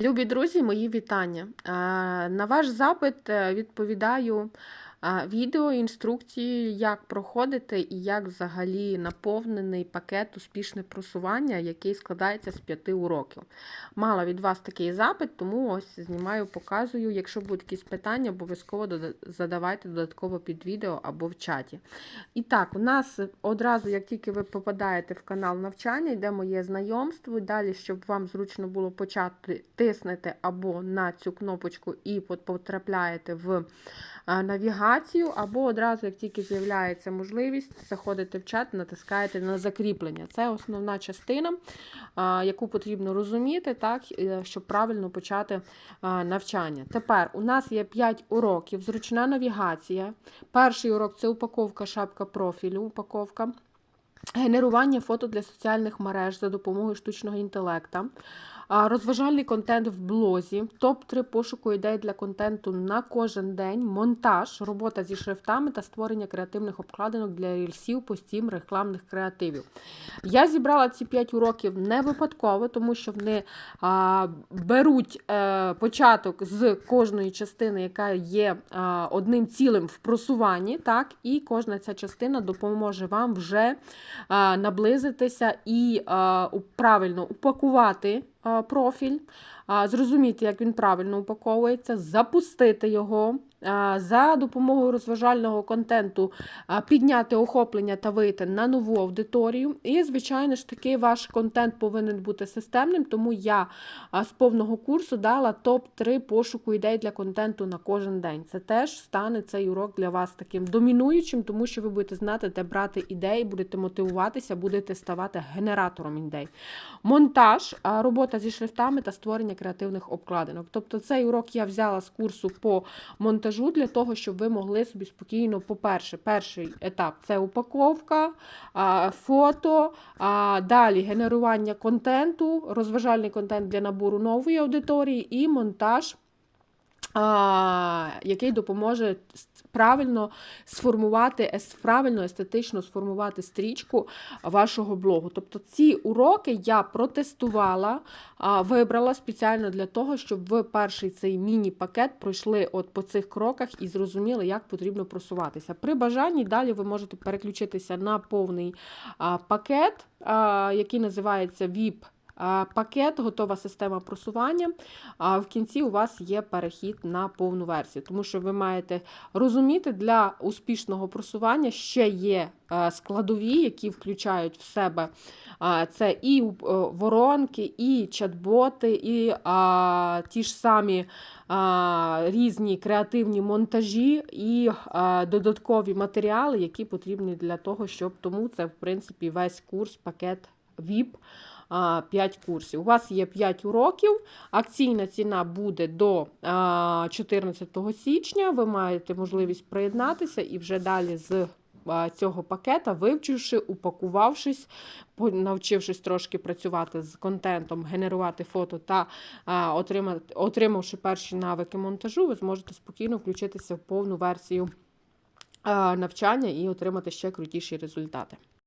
Любі друзі, мої вітання. Е, На ваш запит е, відповідаю відео, інструкції, як проходити і як взагалі наповнений пакет успішне просування, який складається з п'яти уроків. Мала від вас такий запит, тому ось знімаю, показую. Якщо будуть якісь питання, обов'язково задавайте додатково під відео або в чаті. І так, у нас одразу, як тільки ви попадаєте в канал навчання, йде моє знайомство. Далі, щоб вам зручно було почати, тиснете або на цю кнопочку і потрапляєте в а, навігацію, або одразу, як тільки з'являється можливість, заходите в чат, натискаєте на закріплення. Це основна частина, яку потрібно розуміти, так, е, щоб правильно почати навчання. Тепер у нас є 5 уроків, зручна навігація. Перший урок це упаковка, шапка профілю, упаковка. Генерування фото для соціальних мереж за допомогою штучного інтелекту, розважальний контент в блозі, топ-3 пошуку ідей для контенту на кожен день, монтаж, робота зі шрифтами та створення креативних обкладинок для рільсів, постім, рекламних креативів. Я зібрала ці 5 уроків не випадково, тому що вони а, беруть е, початок з кожної частини, яка є а, одним цілим в просуванні, так, і кожна ця частина допоможе вам вже а, наблизитися і а, правильно упакувати а, профіль, а, зрозуміти, як він правильно упаковується, запустити його. За допомогою розважального контенту підняти охоплення та вийти на нову аудиторію. І, звичайно ж таки, ваш контент повинен бути системним, тому я з повного курсу дала топ-3 пошуку ідей для контенту на кожен день. Це теж стане цей урок для вас таким домінуючим, тому що ви будете знати, де брати ідеї, будете мотивуватися, будете ставати генератором ідей. Монтаж, робота зі шрифтами та створення креативних обкладинок. Тобто цей урок я взяла з курсу по монтажу для того, щоб ви могли собі спокійно, по-перше, перший етап це упаковка, фото, далі генерування контенту, розважальний контент для набору нової аудиторії і монтаж. Який допоможе правильно сформувати, правильно естетично сформувати стрічку вашого блогу. Тобто ці уроки я протестувала, вибрала спеціально для того, щоб ви перший цей міні-пакет пройшли от по цих кроках і зрозуміли, як потрібно просуватися. При бажанні далі ви можете переключитися на повний пакет, який називається VIP. Пакет, готова система просування. А в кінці у вас є перехід на повну версію, тому що ви маєте розуміти, для успішного просування ще є е, складові, які включають в себе це і е, воронки, і чат-боти, і а, ті ж самі а, різні креативні монтажі і а, додаткові матеріали, які потрібні для того, щоб тому це, в принципі, весь курс, пакет VIP. 5 курсів. У вас є 5 уроків. Акційна ціна буде до 14 січня. Ви маєте можливість приєднатися і вже далі з цього пакета, вивчивши, упакувавшись, навчившись трошки працювати з контентом, генерувати фото та отримати, отримавши перші навики монтажу, ви зможете спокійно включитися в повну версію навчання і отримати ще крутіші результати.